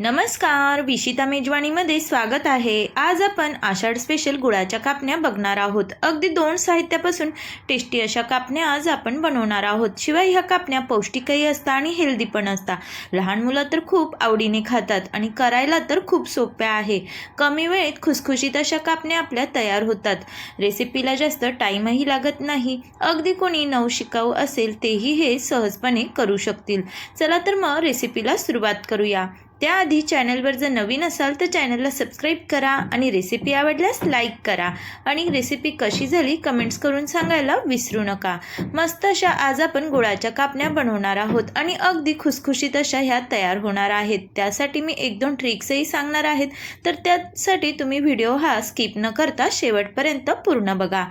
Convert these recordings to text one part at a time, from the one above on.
नमस्कार विशिता मेजवानीमध्ये स्वागत आहे. आज आपण आषाढ स्पेशल गुळाच्या कापण्या बघणार आहोत. अगदी दोन साहित्यापासून टेस्टी अशा कापण्या आज आपण बनवणार आहोत. शिवाय ह्या कापण्या पौष्टिकही असतात आणि हेल्दी पण असतात. लहान मुलं तर खूप आवडीने खातात आणि करायला तर खूप सोप्या आहे. कमी वेळेत खुसखुशीत अशा कापण्या आपल्या तयार होतात. रेसिपीला जास्त टाईमही लागत नाही. अगदी कोणी नवशिकाऊ असेल तेही हे सहजपणे करू शकतील. चला तर मग रेसिपीला सुरुवात करूया. त्याआधी चॅनलवर जर नवीन असाल तर चॅनलला सबस्क्राईब करा आणि रेसिपी आवडल्यास लाईक करा. आणि रेसिपी कशी झाली कमेंट्स करून सांगायला विसरू नका. मस्त अशा आज आपण गुळाच्या कापण्या बनवणार आहोत आणि अगदी खुसखुशीत अशा ह्या तयार होणार आहेत. त्यासाठी मी एक दोन ट्रिक्सही सांगणार आहेत. तर त्यासाठी तुम्ही व्हिडिओ हा स्किप न करता शेवटपर्यंत पूर्ण बघा.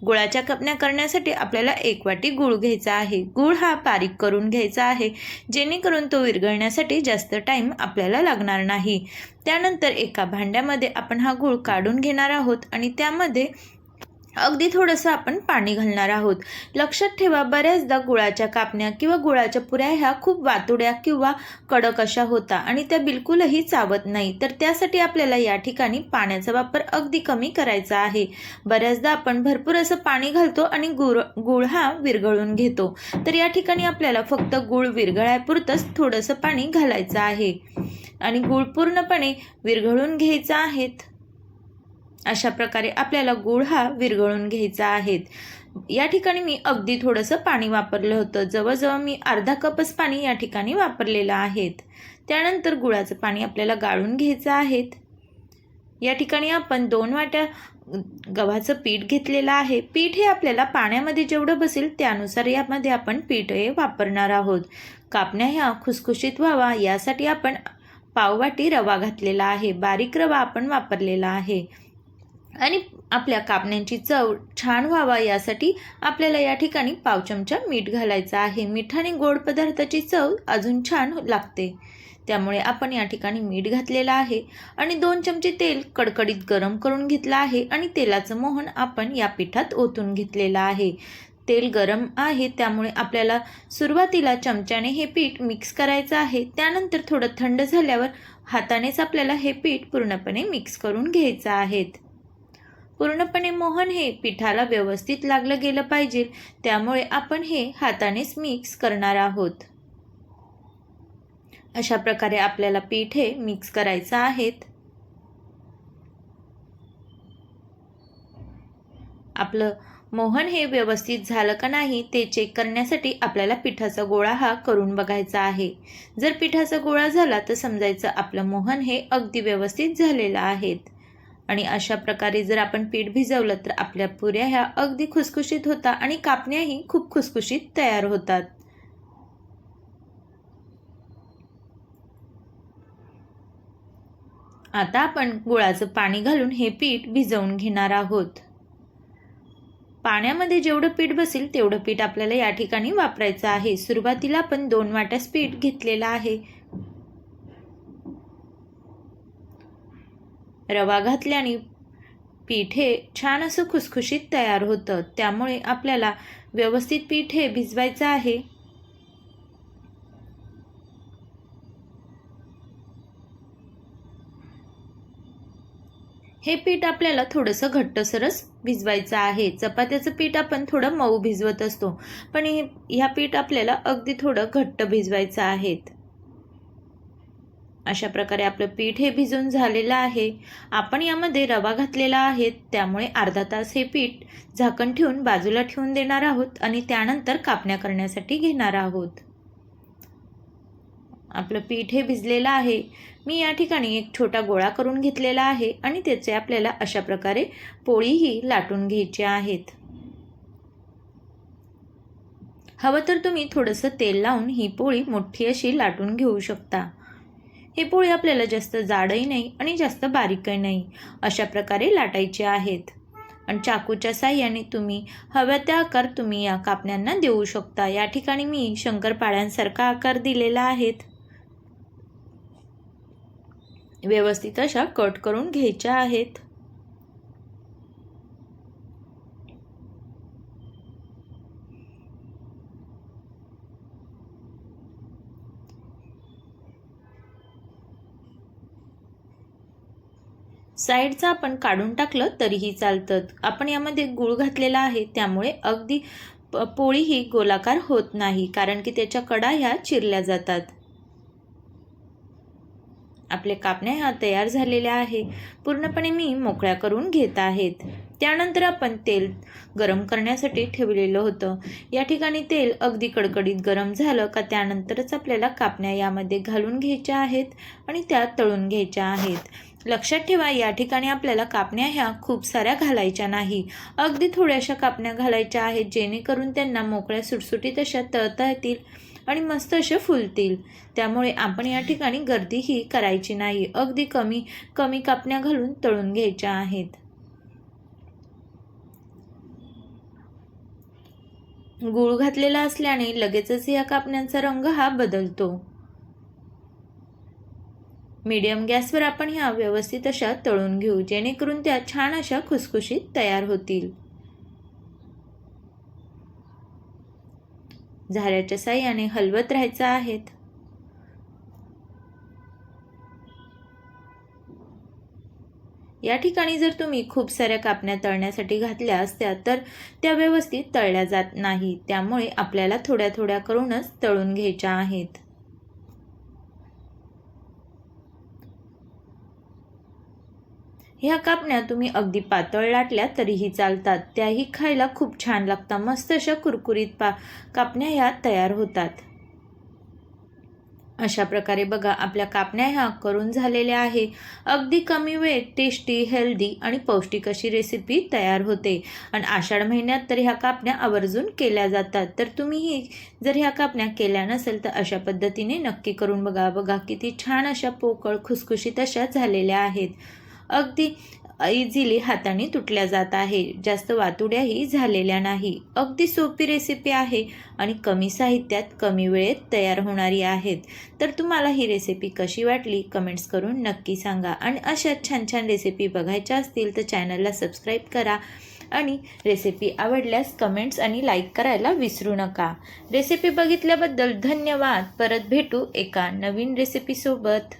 गुळाच्या कपण्या करण्यासाठी आपल्याला एक वाटी गूळ घ्यायचा आहे. गूळ हा बारीक करून घ्यायचा आहे. जेणेकरून तो विरघळण्यासाठी जास्त टाईम आपल्याला लागणार नाही. त्यानंतर एका भांड्यामध्ये आपण हा गूळ काढून घेणार आहोत आणि त्यामध्ये अगदी थोडंसं आपण पाणी घालणार आहोत. लक्षात ठेवा बऱ्याचदा गुळाच्या कापण्या किंवा गुळाच्या पुऱ्या ह्या खूप वातुड्या किंवा कडक अशा होता आणि त्या बिलकुलही चावत नाही. तर त्यासाठी आपल्याला या ठिकाणी पाण्याचा वापर अगदी कमी करायचा आहे. बऱ्याचदा आपण भरपूर असं पाणी घालतो आणि गुळ गुळ हा विरघळून घेतो. तर या ठिकाणी आपल्याला फक्त गुळ विरघळायपुरतंच थोडंसं पाणी घालायचं आहे. आणि गुळ पूर्णपणे विरघळून घ्यायचा आहेत. अशा प्रकारे आपल्याला गूळ हा विरघळून घ्यायचा आहे. या ठिकाणी मी अगदी थोडंसं पाणी वापरलं होतं. जवळजवळ मी अर्धा कपच पाणी या ठिकाणी वापरलेलं आहे. त्यानंतर गुळाचं पाणी आपल्याला गाळून घ्यायचं आहे. या ठिकाणी आपण दोन वाट्या गव्हाचं पीठ घेतलेलं आहे. पीठ हे आपल्याला पाण्यामध्ये जेवढं बसेल त्यानुसार यामध्ये आपण पीठ हे वापरणार आहोत. कापण्या ह्या खुसखुशीत व्हावा यासाठी आपण पाववाटी रवा घातलेला आहे. बारीक रवा आपण वापरलेला आहे. आणि आपल्या कापण्यांची चव छान व्हावा यासाठी आपल्याला या ठिकाणी पाव चमचा मीठ घालायचं आहे. मिठाने गोड पदार्थाची चव अजून छान लागते. त्यामुळे आपण या ठिकाणी मीठ घातलेलं आहे आणि दोन चमचे तेल कडकडीत गरम करून घेतलं आहे आणि तेलाचं मोहन आपण या पिठात ओतून घेतलेलं आहे. तेल गरम आहे त्यामुळे आपल्याला सुरुवातीला चमच्याने हे पीठ मिक्स करायचं आहे. त्यानंतर थोडं थंड झाल्यावर हातानेच आपल्याला हे पीठ पूर्णपणे मिक्स करून घ्यायचं आहेत पूर्णपणे मोहन हे पिठाला व्यवस्थित लागलं गेलं पाहिजे. त्यामुळे आपण हे हातानेच मिक्स करणार आहोत. अशा प्रकारे आपल्याला पीठ हे मिक्स करायचं आहेत. आपलं मोहन हे व्यवस्थित झालं का नाही ते चेक करण्यासाठी आपल्याला पिठाचा गोळा हा करून बघायचा आहे. जर पिठाचा गोळा झाला तर समजायचं आपलं मोहन हे अगदी व्यवस्थित झालेलं आहेत. आणि अशा प्रकारे जर आपण पीठ भिजवलं तर आपल्या पुऱ्या ह्या अगदी खुसखुशीत होतात आणि कापण्याही खूप खुसखुशीत तयार होतात. आता आपण गुळाचं पाणी घालून हे पीठ भिजवून घेणार आहोत. पाण्यामध्ये जेवढं पीठ बसेल तेवढं पीठ आपल्याला या ठिकाणी वापरायचं आहे. सुरुवातीला आपण दोन वाट्यास पीठ घेतलेलं आहे. रवा घातल्याने पीठ हे छान असं खुसखुशीत तयार होतं. त्यामुळे आपल्याला व्यवस्थित पीठ हे भिजवायचं आहे. हे पीठ आपल्याला थोडंसं घट्टसरच भिजवायचं आहे. चपात्याचं पीठ आपण थोडं मऊ भिजवत असतो. पण हे ह्या पीठ आपल्याला अगदी थोडं घट्ट भिजवायचं आहेत अशा प्रकारे आपलं पीठ हे भिजून झालेलं आहे. आपण यामध्ये रवा घातलेला आहे. त्यामुळे अर्धा तास हे पीठ झाकण ठेवून बाजूला ठेवून देणार आहोत आणि त्यानंतर कापण्या करण्यासाठी घेणार आहोत. आपलं पीठ हे भिजलेलं आहे. मी या ठिकाणी एक छोटा गोळा करून घेतलेला आहे आणि त्याचे आपल्याला अशा प्रकारे पोळीही लाटून घ्यायची आहेत. हवं तर तुम्ही थोडंसं तेल लावून ही पोळी मोठी अशी लाटून घेऊ शकता. हे पोळी आपल्याला जास्त जाडही नाही आणि जास्त बारीकही नाही अशा प्रकारे लाटायचे आहेत. आणि चाकूच्या साह्याने तुम्ही हव्या त्या आकार तुम्ही या कापण्यांना देऊ शकता. या ठिकाणी मी शंकरपाळ्यांसारखा आकार दिलेला आहेत व्यवस्थित अशा कट करून घ्यायच्या आहेत. साईडचं आपण काढून टाकलं तरीही चालतं. आपण यामध्ये गूळ घातलेला आहे त्यामुळे अगदी प- पोळी ही गोलाकार होत नाही कारण की त्याच्या कडा ह्या चिरल्या जातात. आपले कापण्या ह्या तयार झालेल्या आहे. पूर्णपणे मी मोकळ्या करून घेत आहेत. त्यानंतर आपण तेल गरम करण्यासाठी ठेवलेलं होतं. या ठिकाणी तेल अगदी कडकडीत गरम झालं का त्यानंतरच आपल्याला कापण्या यामध्ये घालून घ्यायच्या आहेत आणि त्या तळून घ्यायच्या आहेत. लक्षात ठेवा या ठिकाणी आपल्याला कापण्या ह्या खूप साऱ्या घालायच्या नाही. अगदी थोड्याशा कापण्या घालायच्या आहेत जेणेकरून त्यांना मोकळ्या सुटसुटीत अशा तळता येतील आणि मस्त अशा फुलतील. त्यामुळे आपण या ठिकाणी गर्दीही करायची नाही. अगदी कमी कमी कापण्या घालून तळून घ्यायच्या आहेत. गूळ घातलेला असल्याने लगेचच या कापण्यांचा रंग हा बदलतो. मीडियम गॅसवर आपण ह्या व्यवस्थित अशा तळून घेऊ जेणेकरून त्या छान अशा खुसखुशीत तयार होतील. झाऱ्याच्या साह्याने हलवत राहायचं आहेत. या ठिकाणी जर तुम्ही खूप साऱ्या कापण्या तळण्यासाठी घातल्या असत्या तर त्या व्यवस्थित तळल्या जात नाही. त्यामुळे आपल्याला थोड्या थोड्या करूनच तळून घ्यायच्या आहेत. ह्या कापण्या तुम्ही अगदी पातळ लाटल्या तरीही चालतात. त्याही खायला खूप छान लागतात. मस्त अशा कुरकुरीत पा कापण्या ह्या तयार होतात. अशा प्रकारे बघा आपल्या कापण्या ह्या करून झालेल्या आहे. अगदी कमी वेळेत टेस्टी हेल्दी आणि पौष्टिक अशी रेसिपी तयार होते. आणि आषाढ महिन्यात तर ह्या कापण्या आवर्जून केल्या जातात. तर तुम्हीही जर ह्या कापण्या केल्या नसेल तर अशा पद्धतीने नक्की करून बघा. बघा किती छान अशा पोकळ खुसखुशीत अशा झालेल्या आहेत. अगदी इझिली हाताने तुटल्या जात आहे. जास्त वातुड्याही झालेल्या नाही. अगदी सोपी रेसिपी आहे आणि कमी साहित्यात कमी वेळेत तयार होणारी आहेत. तर तुम्हाला ही रेसिपी कशी वाटली? कमेंट्स करून नक्की सांगा. आणि अशा छान छान रेसिपी बघायच्या असतील तर चॅनलला सबस्क्राईब करा. आणि रेसिपी आवडल्यास कमेंट्स आणि लाईक करायला विसरू नका. रेसिपी बघितल्याबद्दल धन्यवाद. परत भेटू एका नवीन रेसिपीसोबत